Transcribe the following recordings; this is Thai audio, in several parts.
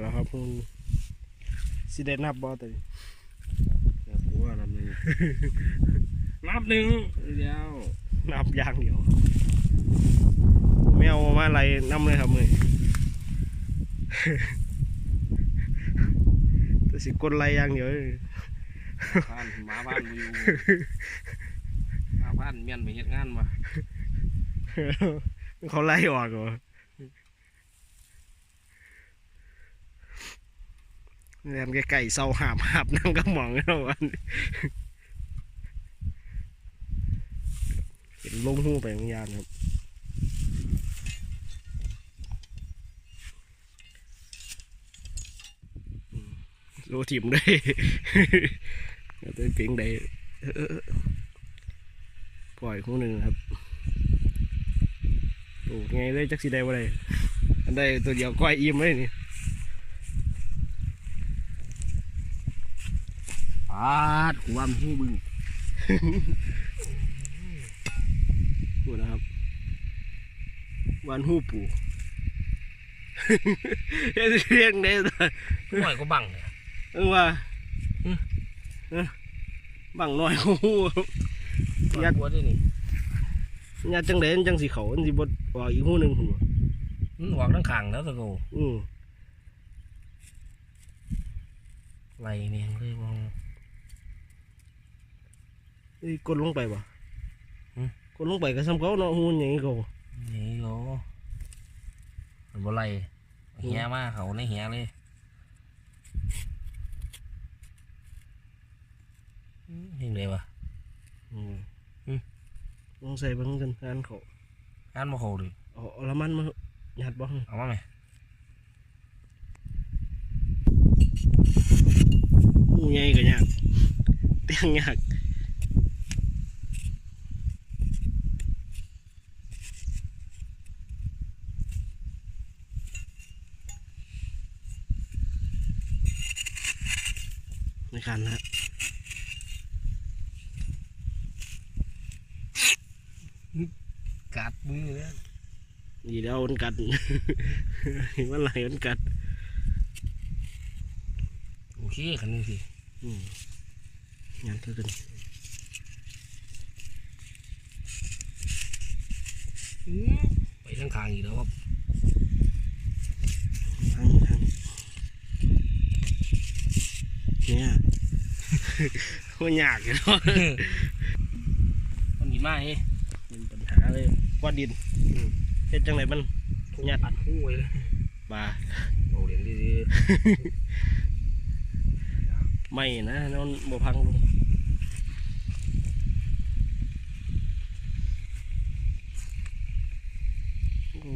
แล้วครับคุณสิได้นับบ่ตัวนี้นับตัวนับหนึ่งนับหนึ่งเดียวนับอย่างเดียวไม่เอามาอะไรนำเลยครับมือแต่สิกดไล่อย่างเดียวเลยผ่านหมาบ้านมาอยู่หมาบ้านเมียนไปเฮ็ดงานมาเขาไล่ออกเหรอ แรมไก่เศร้าหาบหาบนั่งก็มองแล้ววันเห็นลงหูไปบางอยางครับโลทิมได้เดี๋ยวเป็นเพียงใดปล่อยคู่หนึ่งครับโอ้ไงเลยจักสีได้บ่ได้อันใดตัวเดียวก้อยอิ่มเลยนี่าดกูว่ามันหูบึงพูดนะครับวันหูปูเฮ็ดเรียงได้ตัวห่วยก็บังเนี่ยเออว่าอืมเออบังน้อยหูยัดหัวด้วยนี่ญาติจังไดมันจังสิเขาอันสิบดออกอีกหูหนึ่งหุ่นบ่มันหวกทั้งขางแล้วตะโกอืมไหลเนี่ยเลยมอง เอ้ยกดลงไปบ่อืมกดลงไปก็ซ้ำเขาเนาะหูอย่างนี้เขานี่โยมันบ่ไหลเหียมาเขาในเหียเลยอืมเห็นเลยวะอืมอืมลองใส่เบิ่งกันงานเขางานบ่เขาเลยเอาเอาละมันมาหยัดบ่เอามาไหมหูใหญ่ก็ยากเตียงยาก ในการนะกัดมือเลยดีแล้วมันกัดมันไหลมันกัด โอเคคันนี้สิอืมงานเท่ากันอืมไปทั้งขางอีกแล้วครับ ทางนี้ทางนี้เนี่ย มันยากอยู่เนาะมันกินมาเฮ้เป็นปัญหาเลยกว่าดินอืมเฮ็ดจังไรมันยัดอัดหูไว้เลยบาโอ้เลี้ยงดีไม่นะนอนบ่พังลง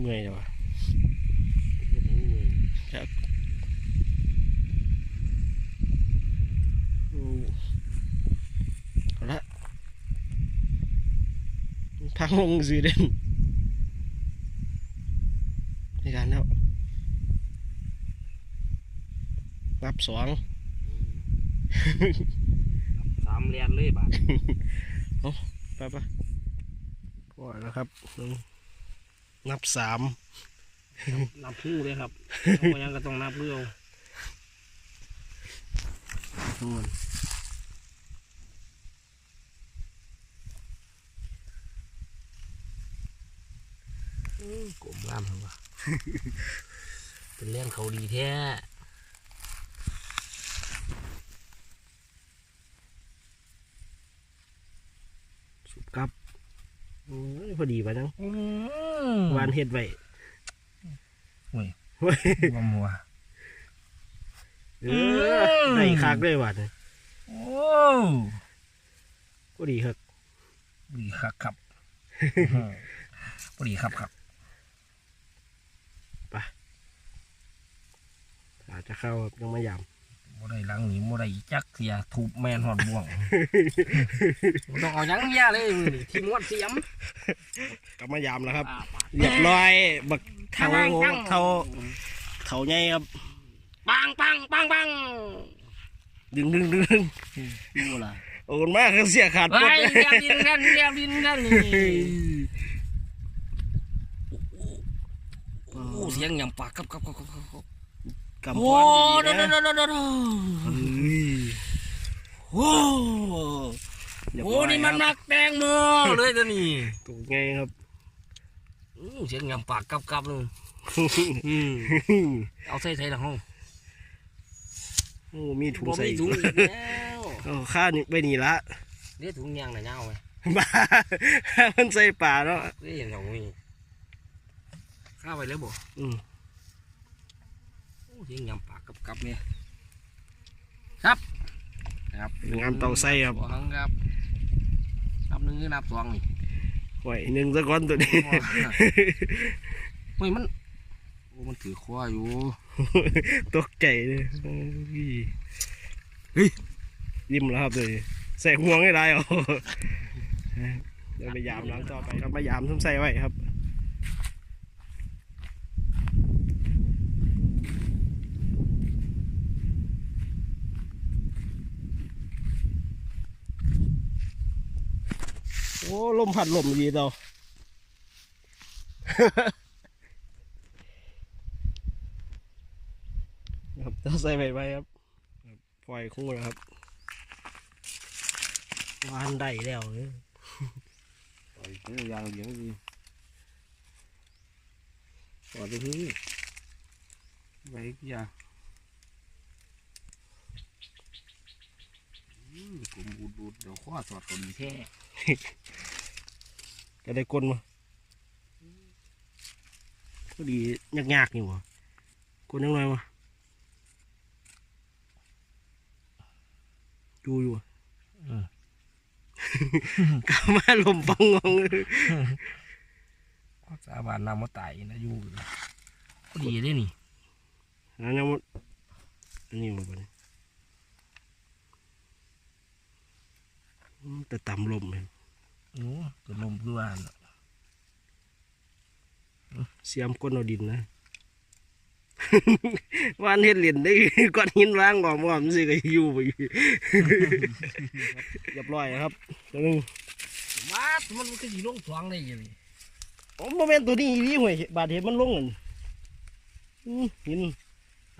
เหนื่อยจังวะอืมเอาละ พังลงสีเด่นในการแล้วนับสองๆสามเลียนเลยบาทไปปะพอแล้วครับหนึ่งนับสามนับหูเลยครับเอายังก็ต้องนับเรื่องทั้งหม กลมงามเหรอวะเป็นเลี้ยงเขาดีแท้สุบกับโอ้ยพอดีปะนังอืหวานเห็ดไว้โอ้ยเว้ยว่ามัวเออได้คักด้วยหวานเนี่ยโอ้พอดีครับดีครับครับพอดีครับครับ อาจจะเข้าครับยังไม่ยบ่ได้หลังหนีบ่ได้จักเสียถูกแมนหอดบ่วง บ่ต้องเอาหยังยาเลยมือนี่ทีมวัดเสียมำก็มายามแล้วครับอ่าปะเรียบร้อยบักเทาปังปังเทาเทาใหญ่ครับปังปังปังปังดึงดึงดึงดึงดูล่ะโอนมากคือเสียขาดเฮ้ปุ๊บยเรียบดินกันเรียบดินกันนี่โอ้เสียงหยังปากกับกับกับกับกับ กำโอ้พรโดดีโดๆโดนะโดโดเฮ้ยโอ้เรียบโหร้อยนี่มันคนัรับกแตงโมเลยตัวนี้ตัวไงครับอื้อเสียงยำปากกับกับเลยเอาใส่ใส่ละห้องโอ้มีถุงบ่ใส่มีอีกถุงอีกแล้วเอาข้านี่ไปนี่ละเดี๋ยวถุงยางหน่ะยาวไหมบ้ามันใส่ป่าเนาะเดี๋ยวเห็นเขามีข้าวไปแล้วบ่อืมโอ้เสี ยงยำปากกับกับเนี่ยครับ ครับงามเตาไส้ครับสองครับนับหนึ่งหรือนับสองนี่ไหวหนึ่งสักก้อนตัวนี้เฮ้ยมันโอ้มันถือคว้าอยู่ตกใจเลยโอ้ยเฮ้ยยิ้มแล้วครับเลยใส่ห่วงให้ได้เอาเดี๋ยวไปยามน้ำต่อไปครับมายามทุ่มใส่ไว้ครับ โอ้ลมพัดลมดีเราครับจะใส่ไปไปครับครับ ปล่อยคู่แล้วครับวานได้แล้วเนี่ยโอ้ยยางเหลียงดีปล่อยไปที่ไว้กี่ยางอืมกลมบูดบูดเดี๋ยวคว้าสอดตัวนี้แท้ ก็ได้กลนมาก็ดียากๆนี่หวะกลนยังไงวะดูอยู่อะอืมกลับมาลมปังงองเลยสาบานนำมาตายนะอยู่ก็ดีได้นี่อันนั้นมันอันนี้มาปะเนี่ยอืม แต่ต่ำลมเห็นโอ้ตัวลมคือว่าน่ะเสียมก้นเอาดินนะวานเฮ็ดเหรียญได้ก้อนหินวางก่อนว่ามันสิก็อยู่ไปอยู่เรียบร้อยครับตัวหนึงมามันมันก็สีลงสวงได้ยังไงโอ้โมเมนตัวนี้ดีห่วยบาดเห็นมันลงนั่นอื้อหิน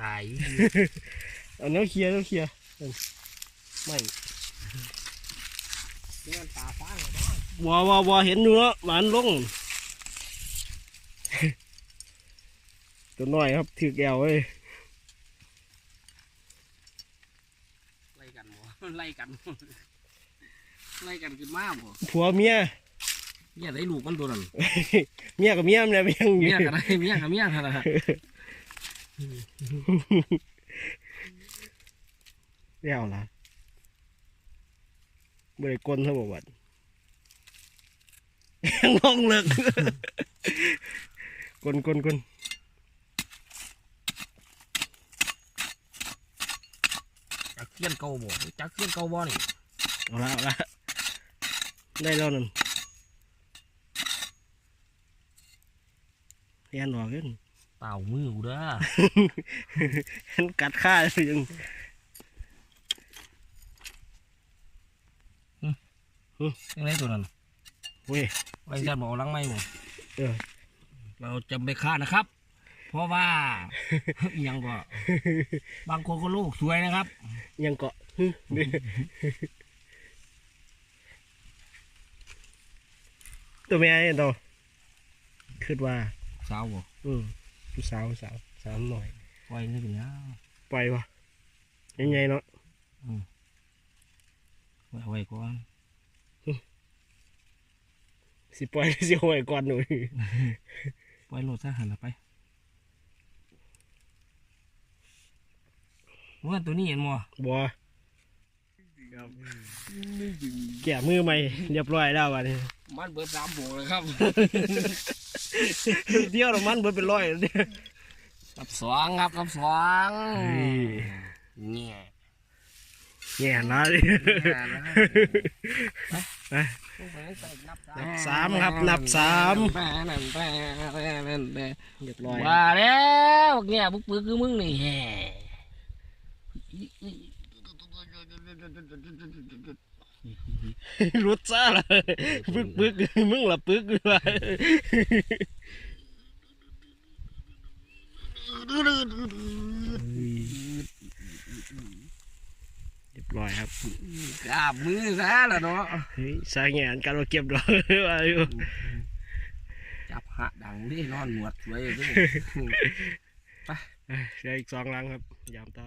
ตายเอาเนี้ยเคลียร์เนี้ยเคลียร์นั่นไม่ เงินตาฟ้างเลยเนาะ วัววัววัวเห็นอยู่เนาะหวานลง ตัวน้อยครับถือแก้วเว้ยไล่กันบ่ไล่กันไล่กันขึ้นมาบ่ผัวเมียเนี่ยได้ลูกมันตัวนั้นเมียกับเมียมันเนี่ยเมียงอเมียู่ยกันได้เมียกับเมียกันนะเรียวละ บริกลเขาบอกว่างงเลิกกลกลกลจักเทียนเก่าบ่จักเทียนเก่าบ่นี่เอาละเอาละได้แล้วนั่นเรียนออกกันเต่ามือกูเด้อมันกัดข้าเลยยัง ยังไงตัวนั้นเว้ยไล่กันบ่เอาหลังไม่บ่เออเราจะไม่ฆ่านะครับ เพราะว่าอิหยังก็บางคนก็ลูกสวยนะครับ ยังเกาะฮึนี่ตัวแม่เนี่ยตัวคิดว่าสาวบ่อืมผู้สาวสาวสาวหน่อยไว้นี่เป็นยังปล่อยวะยังไงเนาะไว้เอาไว้ก่อน สิปล่อยสิเอาไว้ก่อนหนูไว้โหลดซะหันละไปว่าตัวนี้เห็นมั้บัวแก่มือใหม่เรียบร้อยแล้ววันนี้มันเบิดสามโบกเลยครับเที่ยวน้ำมันเบิดเป็นร้อยแล้วเนี่ยกับสองครับกับสองเฮ้ยเนี่ยแง่นะดิ นับสามครับนับสามเรียบร้อยว่าแล้วเนี่ยบุกปือคือมึงนี่แฮ่รุดซ่าเลยปึกปึกมึงละปึกด้วยเรีย บร้อยครับกราบมือซะละเนาะเฮ้ยสายงานการเราเก็บดอกว่าอยู่จับหะดังดินอนหนวดสวยเลยเอ้ยเหลืออีกสองลังครับยามต่อ